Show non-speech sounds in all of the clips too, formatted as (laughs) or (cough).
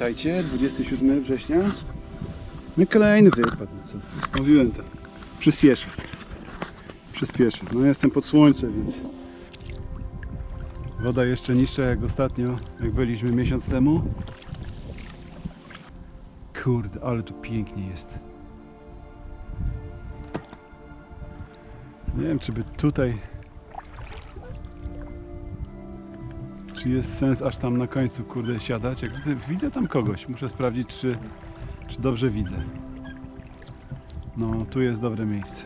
Witajcie, 27 września. No kolejny wypad. Co? Mówiłem to. Przyspieszę. Przyspieszę. No jestem pod słońcem, więc... Woda jeszcze niższa jak ostatnio, jak byliśmy miesiąc temu. Kurde, ale tu pięknie jest. Nie wiem, czy by tutaj Czy jest sens aż tam na końcu, kurde, siadać? Jak widzę, widzę tam kogoś, muszę sprawdzić, czy, czy dobrze widzę. No, tu jest dobre miejsce.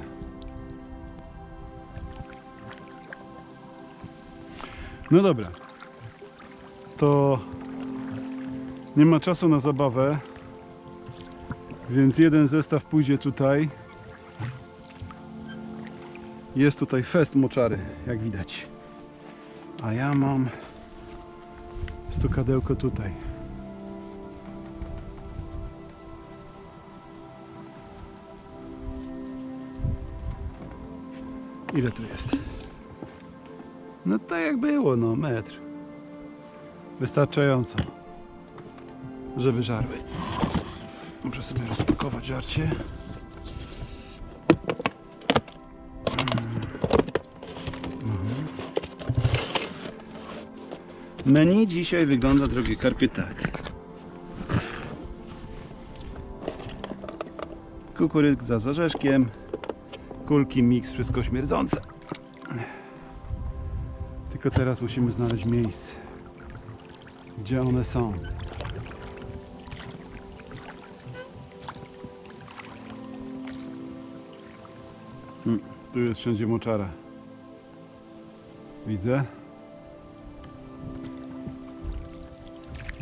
No dobra. To nie ma czasu na zabawę, więc jeden zestaw pójdzie tutaj. Jest tutaj fest moczary, jak widać. A ja mam stukadełko tutaj. Ile tu jest? No tak jak było, no metr. Wystarczająco, żeby żarły. Muszę sobie rozpakować żarcie. Menu dzisiaj wygląda, drogie karpie, tak. Kukurydza z orzeszkiem, kulki, miks, wszystko śmierdzące. Tylko teraz musimy znaleźć miejsce, gdzie one są. Hmm, tu jest wszędzie moczara. Widzę.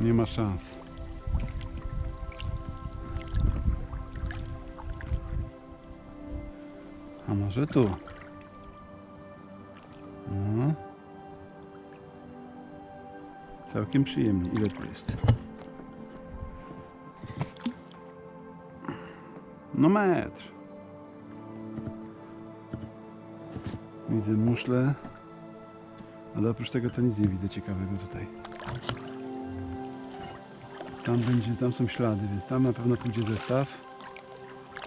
Nie ma szans. A może tu? No. Całkiem przyjemnie. Ile tu jest? No metr. Widzę muszle. Ale oprócz tego to nic nie widzę ciekawego tutaj. Tam będzie, tam są ślady, więc tam na pewno pójdzie zestaw.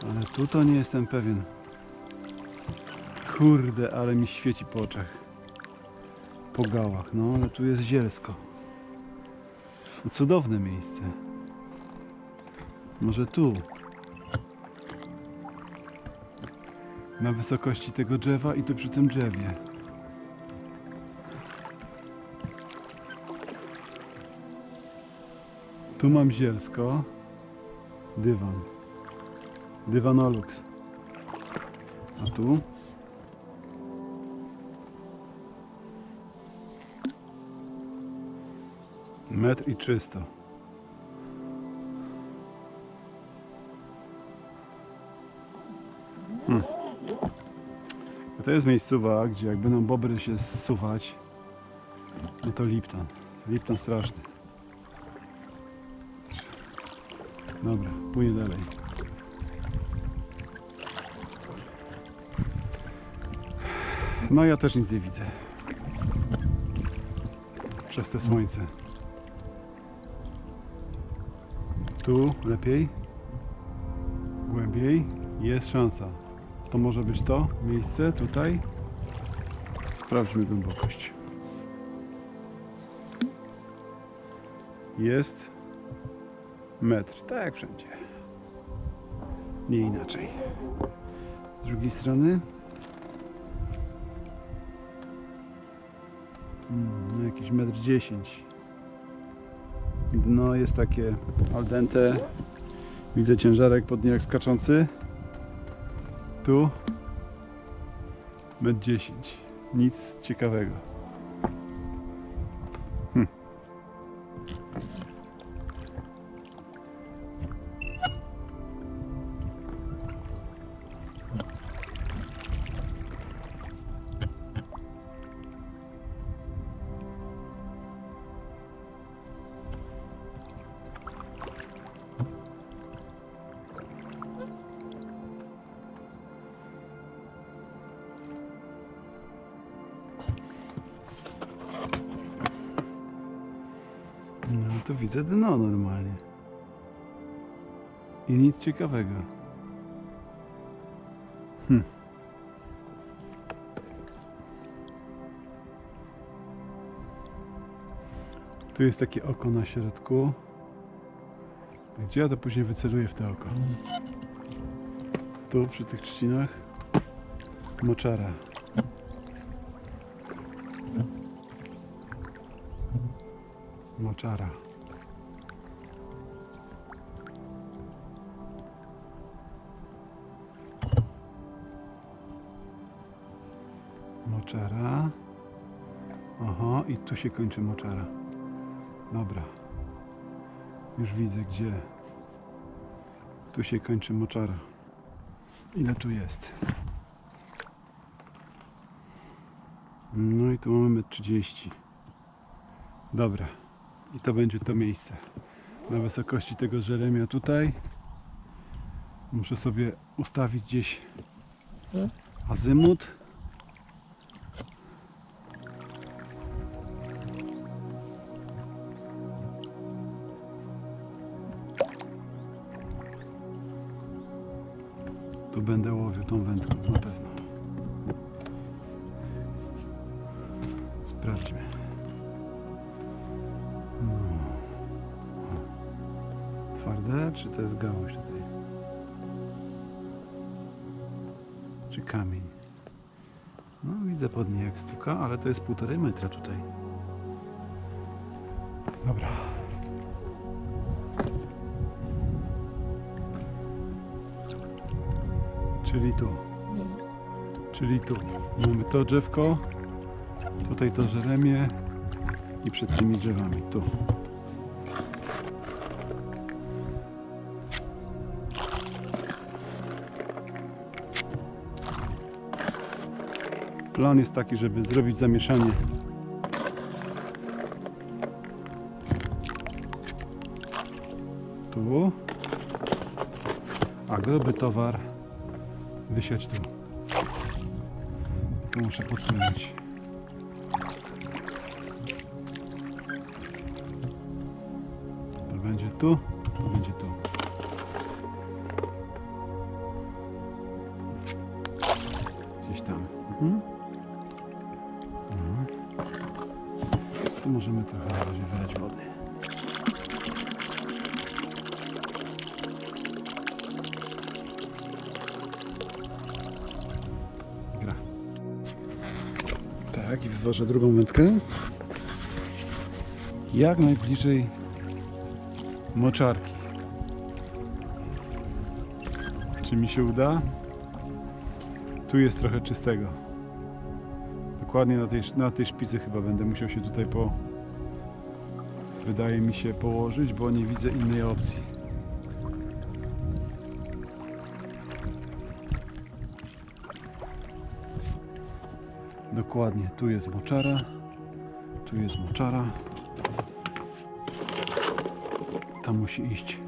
Ale tu to nie jestem pewien. Kurde, ale mi świeci po oczach. Po gałach, no ale tu jest zielsko. Cudowne miejsce. Może tu. Na wysokości tego drzewa i tu przy tym drzewie. Tu mam zielsko. Dywan. Dywanolux. A tu? Metr i 300. Hmm. To jest miejscowa, gdzie jak będą bobry się zsuwać, no to Lipton. Lipton straszny. Dobra, płynie dalej. No ja też nic nie widzę. Przez te słońce. Tu lepiej. Głębiej. Jest szansa. To może być to miejsce tutaj. Sprawdźmy głębokość. Jest metr, tak jak wszędzie. Nie inaczej. Z drugiej strony mm, no jakiś metr dziesięć. Dno jest takie al dente. Widzę ciężarek pod nim skaczący. Tu metr dziesięć. Nic ciekawego. Widzę dno normalnie. I nic ciekawego. Hm. Tu jest takie oko na środku. Gdzie ja to później wyceluję w to oko? Tu przy tych trzcinach moczara. Moczara. Moczara. Oho, i tu się kończy moczara. Dobra. Już widzę gdzie. Tu się kończy moczara. Ile tu jest? No i tu mamy 30. Dobra. I to będzie to miejsce. Na wysokości tego żeremia tutaj. Muszę sobie ustawić gdzieś azymut. Tu będę łowił tą wędką na pewno. Sprawdźmy. No. Twarde, czy to jest gałąź tutaj? Czy kamień? No widzę pod niej jak stuka, ale to jest półtorej metra tutaj. Dobra. Czyli tu. Czyli tu. Mamy to drzewko, tutaj to żeremie i przed tymi drzewami. Tu. Plan jest taki, żeby zrobić zamieszanie. Tu. A gruby towar wysiać tu. Tu muszę podpłynąć. To będzie tu, Tak, i wyważę drugą wędkę. Jak najbliżej moczarki. Czy mi się uda? Tu jest trochę czystego. Dokładnie na tej, na tej szpicy chyba będę musiał się tutaj po... Wydaje mi się położyć, bo nie widzę innej opcji. Dokładnie, tu jest moczara, tu jest moczara. Ta musi iść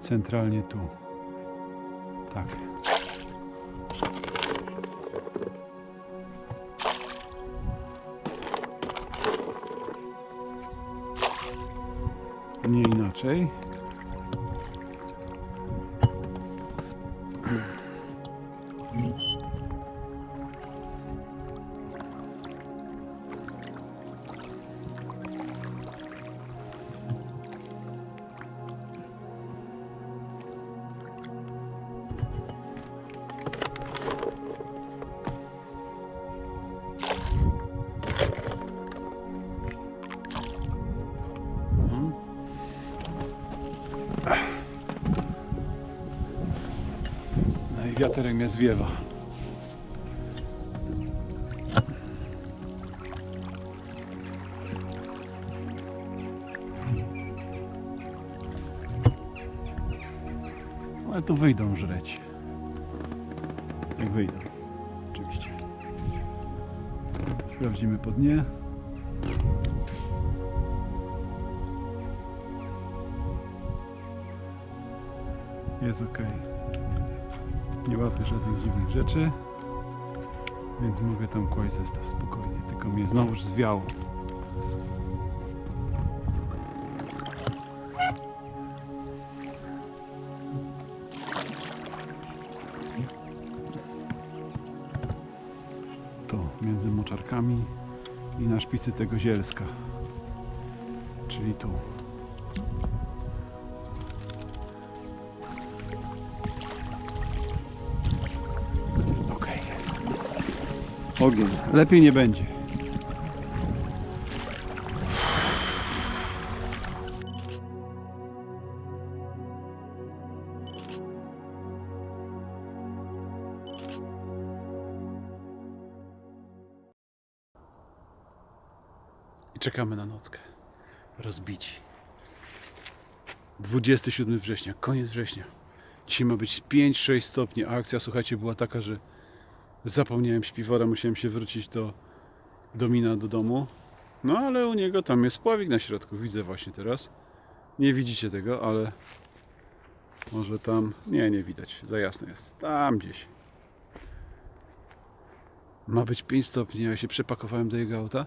centralnie tu. Tak. Nie inaczej. Wiaterek mnie zwiewa. Ale tu wyjdą żreć. Jak wyjdą. Oczywiście. Sprawdzimy po dnie. Jest ok nie łapię żadnych dziwnych rzeczy. Więc mogę tam kłaść zestaw spokojnie, tylko mnie znowuż zwiało. To między moczarkami i na szpicy tego zielska, czyli tu. Ogień. Lepiej nie będzie. I czekamy na nockę. Rozbici. 27 września, koniec września. Dzisiaj ma być 5-6 stopni, a akcja, słuchajcie, była taka, że zapomniałem śpiwora, musiałem się wrócić do, do mina, do domu. No ale u niego tam jest spławik na środku, widzę właśnie teraz. Nie widzicie tego, ale może tam, nie, nie widać, za jasno jest. Tam gdzieś. Ma być 5 stopni, ja się przepakowałem do jego auta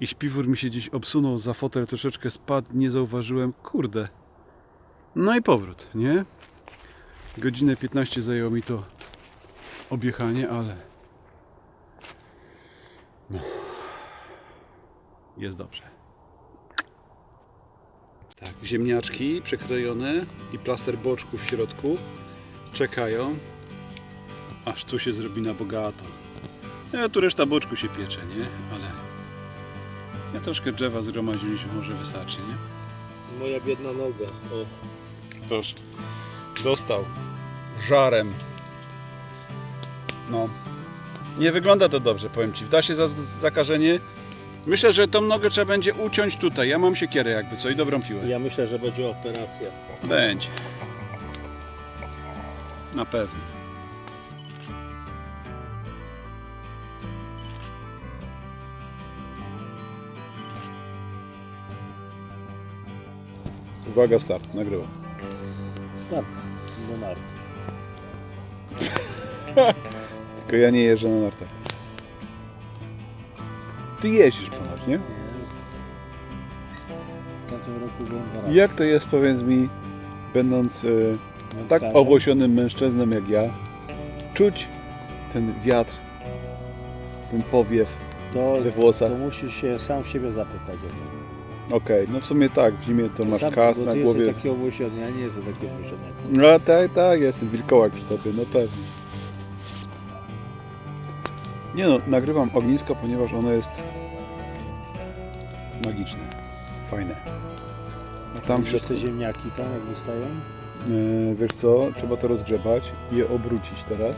i śpiwór mi się gdzieś obsunął za fotel, troszeczkę spadł, nie zauważyłem, kurde. No i powrót, nie? Godzinę 15 zajęło mi to objechanie, ale no jest dobrze. Tak, ziemniaczki przekrojone i plaster boczków w środku czekają, aż tu się zrobi na bogato. Ja tu reszta boczku się piecze, nie? Ale ja troszkę drzewa zgromadziliśmy, może wystarczy, nie? Moja biedna noga. O, Proszę. Dostał. Żarem. No. Nie wygląda to dobrze, powiem Ci. Wda się za zakażenie. Myślę, że tą nogę trzeba będzie uciąć tutaj. Ja mam siekierę jakby co i dobrą piłę. ja myślę, że będzie operacja. Będzie. Na pewno. Uwaga, start, nagrywam. Start do nart. (laughs) Tylko ja nie jeżdżę na nartach. Ty jeździsz ponoć, nie? W tamtym roku byłem dwa razy. Jak to jest, powiedz mi, będąc e, tak Wędkarzem. obłosionym mężczyzną jak ja, czuć ten wiatr, ten powiew to, we włosach? to musisz się sam siebie zapytać o to. Okej, no w sumie tak, w zimie to masz Sam- kas bo na ty głowie. jesteś taki obłosiony, ja nie jestem taki obłosiony. No tak, tak, jestem wilkołak przy tobie, no pewnie. Nie no, nagrywam ognisko, ponieważ ono jest magiczne, fajne. A tam Widzisz wszystko, te ziemniaki tam jak wystają? e, wiesz co, trzeba to rozgrzebać i je obrócić teraz.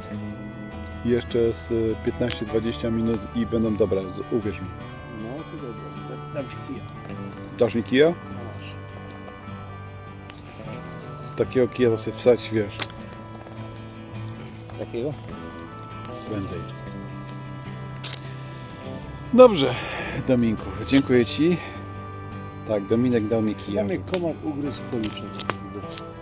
I Jeszcze z e, 15-20 minut i będą dobre, z- uwierz mi. No to dobrze, dam ci kija. Dasz mi kija? Masz. Takiego kija to sobie wsadź, wiesz, Takiego? prędzej. Dobrze, Dominku, dziękuję Ci. Tak, Dominek dał mi kija. Ja mnie komar ugryzł w policzek.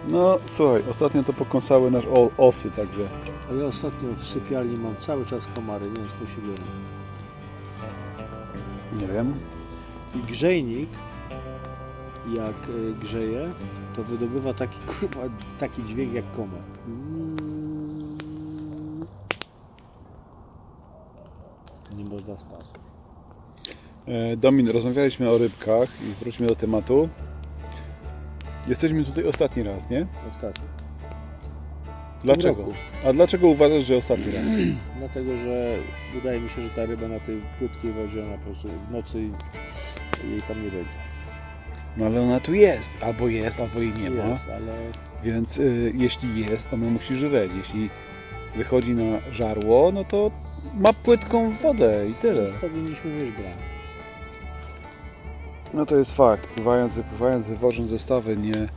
No słuchaj, ostatnio to pokąsały nasz o, osy, także A ja ostatnio w sypialni mam cały czas komary, nie wiem skąd się biorą. nie wiem. I grzejnik, jak y, grzeje, to wydobywa taki, (laughs) kurwa, taki dźwięk jak komar. Nie można spać. E, Domin, rozmawialiśmy o rybkach i wróćmy do tematu. Jesteśmy tutaj ostatni raz, nie? Ostatnio. Dlaczego? roku. A dlaczego uważasz, że ostatni raz? (clears throat) Dlatego, że wydaje mi się, że ta ryba na tej płytkiej wodzie, ona po prostu w nocy jej tam nie będzie. No ale ona tu jest, albo jest, albo jej nie ma. Jest, ale Więc y, jeśli jest, ona musi żywać. Jeśli wychodzi na żarło, no to ma płytką wodę i tyle. już powinniśmy mieć bramę. No to jest fakt. Pływając, wypływając, wywożąc zestawy, nie,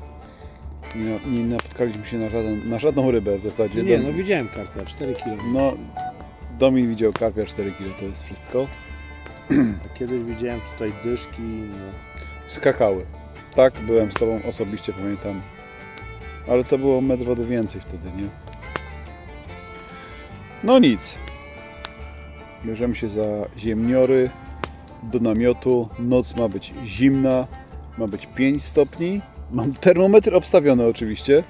nie, nie napotkaliśmy się na, żaden, na żadną rybę w zasadzie. Nie, Dom- no widziałem karpia, 4 kg. no, Domin widział karpia 4 kg, to jest wszystko. Kiedyś widziałem tutaj dyszki, no. Skakały. Tak, byłem z Tobą osobiście, pamiętam. Ale to było metr wody więcej wtedy, nie? No nic. Bierzemy się za ziemniory do namiotu. Noc ma być zimna, ma być 5 stopni. Mam termometr obstawiony oczywiście.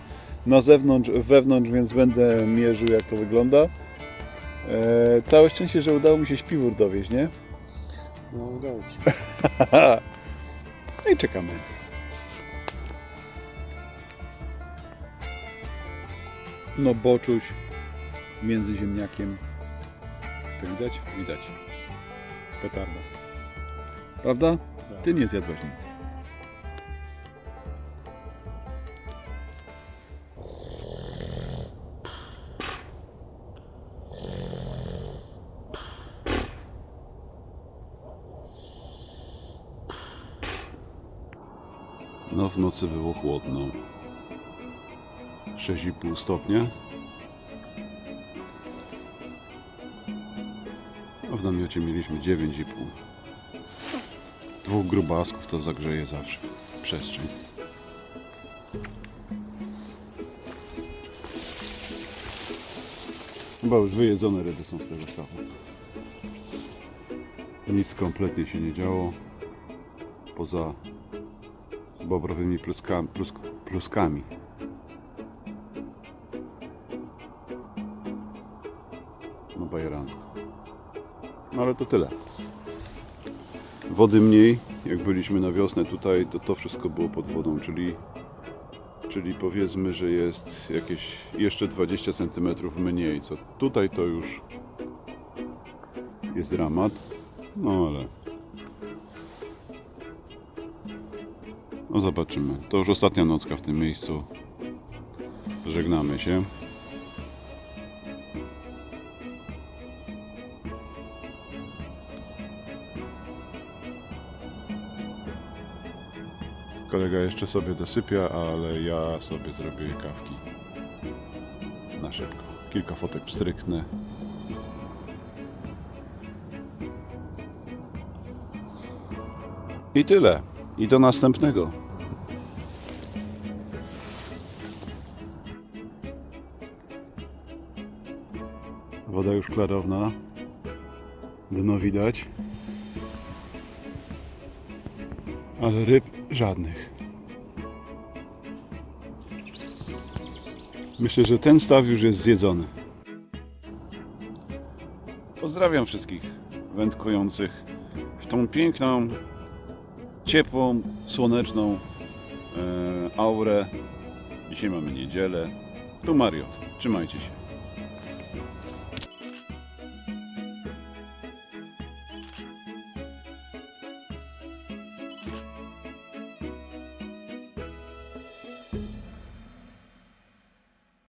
Na zewnątrz, wewnątrz, więc będę mierzył jak to wygląda. E, całe szczęście, że udało mi się śpiwór dowieść, nie? No udało się. (laughs) No i czekamy. No boczuś między ziemniakiem. To widać? Widać. Petarda. Prawda? Ty nie zjadłeś nic. No w nocy było chłodno. 6,5 stopnia. A w namiocie mieliśmy 9,5. Dwóch grubasków to zagrzeje zawsze przestrzeń. Chyba już wyjedzone ryby są z tego stawu. Nic kompletnie się nie działo. Poza bobrowymi pluskami. Plusk, pluskami. No bajeranko. No ale to tyle. Wody mniej, jak byliśmy na wiosnę tutaj, to to wszystko było pod wodą, czyli, czyli powiedzmy, że jest jakieś jeszcze 20 cm mniej, co tutaj to już jest dramat. No ale No zobaczymy. To już ostatnia nocka w tym miejscu. Żegnamy się. Kolega jeszcze sobie dosypia, ale ja sobie zrobię kawki na szybko. Kilka fotek pstryknę. I tyle. I do następnego. Woda już klarowna. Dno widać. Ale ryb żadnych. Myślę, że ten staw już jest zjedzony. Pozdrawiam wszystkich wędkujących w tą piękną, ciepłą, słoneczną e, aurę. Dzisiaj mamy niedzielę. Tu Mario. Trzymajcie się.